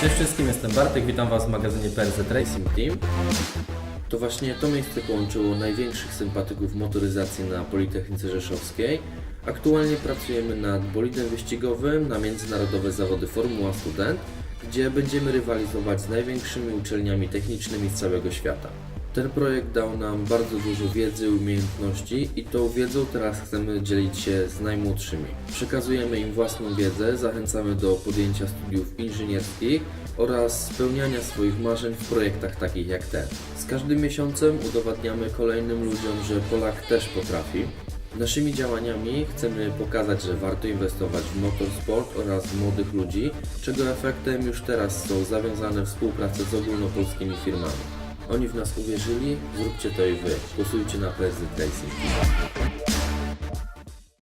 Cześć wszystkim, jestem Bartek, witam Was w magazynie PRZ Racing Team. To właśnie to miejsce połączyło największych sympatyków motoryzacji na Politechnice Rzeszowskiej. Aktualnie pracujemy nad bolidem wyścigowym na międzynarodowe zawody Formuła Student, gdzie będziemy rywalizować z największymi uczelniami technicznymi z całego świata. Ten projekt dał nam bardzo dużo wiedzy, umiejętności i tą wiedzą teraz chcemy dzielić się z najmłodszymi. Przekazujemy im własną wiedzę, zachęcamy do podjęcia studiów inżynierskich oraz spełniania swoich marzeń w projektach takich jak ten. Z każdym miesiącem udowadniamy kolejnym ludziom, że Polak też potrafi. Naszymi działaniami chcemy pokazać, że warto inwestować w motorsport oraz młodych ludzi, czego efektem już teraz są zawiązane współprace z ogólnopolskimi firmami. Oni w nas uwierzyli, zróbcie to i wy. Głosujcie na PSZ Racing.